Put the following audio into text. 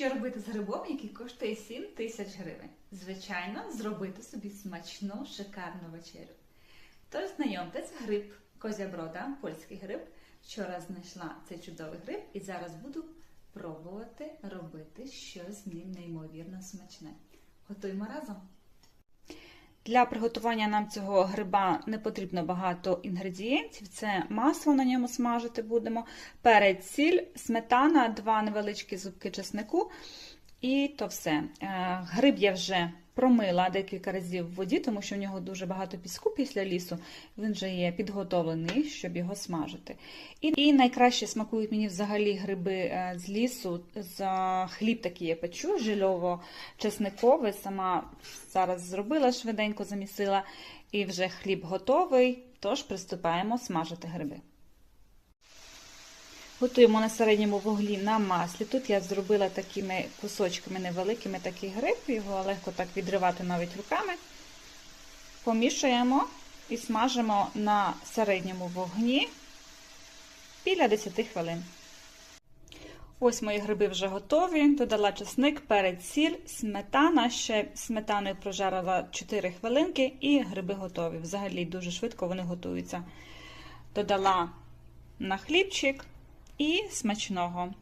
Що робити з грибом, який коштує 7 тисяч гривень? Звичайно, зробити собі смачну, шикарну вечерю. Тож знайомтесь, гриб козяброда, польський гриб. Вчора знайшла цей чудовий гриб і зараз буду пробувати робити щось з ним неймовірно смачне. Готуємо разом. Для приготування нам цього гриба не потрібно багато інгредієнтів. Це масло на ньому смажити будемо, перець, сіль, сметана, два невеличкі зубки чеснику. І то все. Е, Гриб я вже промила декілька разів в воді, тому що в нього дуже багато піску після лісу. Він вже є підготовлений, щоб його смажити. І, і найкраще смакують мені взагалі гриби е, з лісу. За хліб такий я печу, жильово-чесниковий. Сама зараз зробила швиденько, замісила, і вже хліб готовий. Тож приступаємо смажити гриби. Готуємо на середньому вуглі на маслі. Тут я зробила такими кусочками невеликими такий гриб, його легко так відривати навіть руками. Помішуємо і смажимо на середньому вогні біля 10 хвилин. Ось мої гриби вже готові. Додала чесник, перець, сіль, сметана. Ще сметаною прожарила 4 хвилинки і гриби готові. Взагалі дуже швидко вони готуються. Додала на хлібчик і смачного.